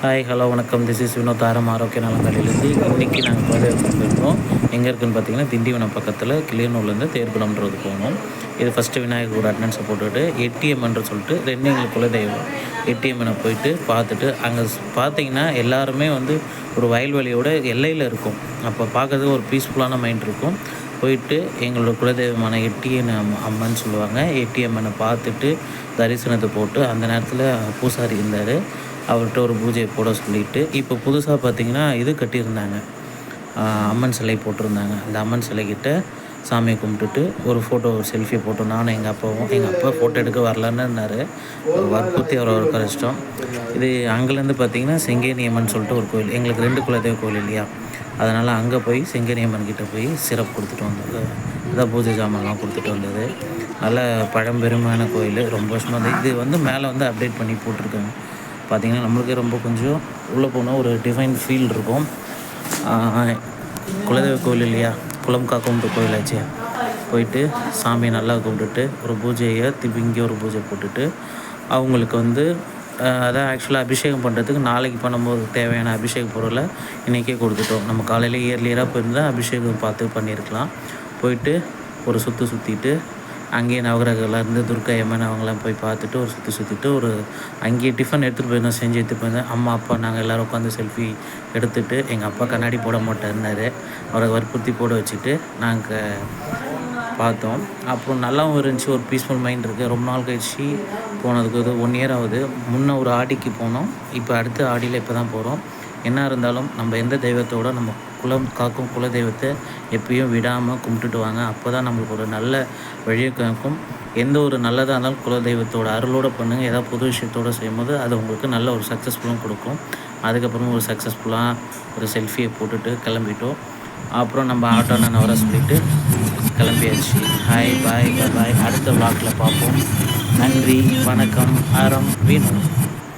Hi hello வணக்கம். This is Vinoth தாரம் ஆரோக்கிய நலங்களிலிருந்து. இன்றைக்கி நாங்கள் பதிவு போயிருந்தோம் எங்கே இருக்குதுன்னு பார்த்தீங்கன்னா திண்டிவனம் பக்கத்தில் கிளியனூர்லேருந்து தேர்குளம்ன்றது போகணும் இது ஃபஸ்ட்டு விநாயகர் ஒரு அட்னன்ஸை போட்டுவிட்டு எட்டிஎம்ன்ற சொல்லிட்டு ரெண்டு எங்களுக்கு குலதெய்வம். எட்டிஎம்னை போயிட்டு பார்த்துட்டு அங்கே பார்த்தீங்கன்னா எல்லாருமே வந்து ஒரு வயல்வெளியோட எல்லையில் இருக்கும். அப்போ பார்க்கறதுக்கு ஒரு பீஸ்ஃபுல்லான மைண்ட் இருக்கும். போயிட்டு எங்களோட குலதெய்வமான எட்டிஎன் அம்மன் சொல்லுவாங்க. எட்டிஎம்மனை பார்த்துட்டு தரிசனத்தை போட்டு அந்த நேரத்தில் பூசாரி இருந்தார். அவர்கிட்ட ஒரு பூஜையை போட சொல்லிட்டு இப்போ புதுசாக பார்த்தீங்கன்னா இது கட்டியிருந்தாங்க. அம்மன் சிலை போட்டிருந்தாங்க. அந்த அம்மன் சிலைக்கிட்ட சாமியை கும்பிட்டுட்டு ஒரு ஃபோட்டோ ஒரு செல்ஃபி போட்டோம் நானும் எங்கள் அப்பாவும் எங்கள் அப்பா ஃபோட்டோ எடுக்க வரலன்னு இருந்தார் வற்புறுத்தி அவர் ஒரு கஷ்டம் இது அங்கேருந்து பார்த்தீங்கன்னா செங்கேனியம்மன் சொல்லிட்டு ஒரு கோயில். எங்களுக்கு ரெண்டு குலதெய்வ கோயில் இல்லையா? அதனால் அங்கே போய் செங்கேனியம்மன் கிட்டே போய் சிறப்பு கொடுத்துட்டு வந்தது. இதான் பூஜை ஜாமான்லாம் கொடுத்துட்டு வந்தது. நல்ல பழம்பெருமையான கோயில். ரொம்ப வருஷமாக இது வந்து மேலே வந்து அப்டேட் பண்ணி போட்டிருக்காங்க. பார்த்திங்கன்னா நம்மளுக்கே ரொம்ப கொஞ்சம் உள்ளே போனால் ஒரு டிஃபைன் ஃபீல் இருக்கும். குலதெய்வ கோயில் இல்லையா? குளம் காக்கும்ன்ற கோயிலாச்சு. போயிட்டு சாமியை நல்லா கும்பிட்டுட்டு ஒரு பூஜையை திருப்பி இங்கே ஒரு பூஜை போட்டுட்டு அவங்களுக்கு வந்து அதான் ஆக்சுவலாக அபிஷேகம் பண்ணுறதுக்கு நாளைக்கு பண்ணும்போது தேவையான அபிஷேக பொருளை இன்றைக்கே கொடுத்துட்டோம். நம்ம காலையில் இயர்லியராக போயிருந்தால் அபிஷேகம் பார்த்து பண்ணியிருக்கலாம். போயிட்டு ஒரு சுற்று சுற்றிட்டு அங்கேயே நவகிரகங்களாக இருந்து துர்கா எம்மன் அவங்களாம் போய் பார்த்துட்டு ஒரு சுற்றி சுற்றிட்டு ஒரு அங்கேயே டிஃபன் எடுத்துகிட்டு போயிருந்தோம் செஞ்சு எடுத்துகிட்டு போயிருந்தேன் அம்மா அப்பா நாங்கள் எல்லோரும் உட்காந்து செல்ஃபி எடுத்துகிட்டு எங்கள் அப்பா கண்ணாடி போட மாட்டேன்னாரு அவரை வற்புறுத்தி போட வச்சுட்டு நாங்கள் பார்த்தோம். அப்புறம் நல்லாவும் இருந்துச்சு. ஒரு பீஸ்ஃபுல் மைண்ட் இருக்குது ரொம்ப நாள் கழிச்சு போனதுக்கு ஒரு ஒன் இயர் ஆகுது. முன்னே ஒரு ஆடிக்கு போனோம். இப்போ அடுத்த ஆடியில் இப்போ தான் போகிறோம் என்ன இருந்தாலும் நம்ம எந்த தெய்வத்தோட நம்ம குலம் காக்கும் குல தெய்வத்தை எப்பயும் விடாமல் கும்பிட்டுட்டு வாங்க. அப்போ தான் நம்மளுக்கு ஒரு நல்ல வழியை காக்கும். எந்த ஒரு நல்லதாக இருந்தாலும் குல தெய்வத்தோட அருளோடு பண்ணுங்கள் ஏதாவது புது விஷயத்தோடு செய்யும்போது அது உங்களுக்கு நல்ல ஒரு சக்ஸஸ்ஃபுல்லும் கொடுக்கும். அதுக்கப்புறம் ஒரு சக்ஸஸ்ஃபுல்லாக ஒரு செல்ஃபியை போட்டுட்டு கிளம்பிட்டோம். அப்புறம் நம்ம ஆட்டோ நான் வர சொல்லிவிட்டு கிளம்பியாச்சு. ஹாய் பாய் பாய் அடுத்த விளாக்கில் பார்ப்போம். நன்றி வணக்கம் அறம் வீணும்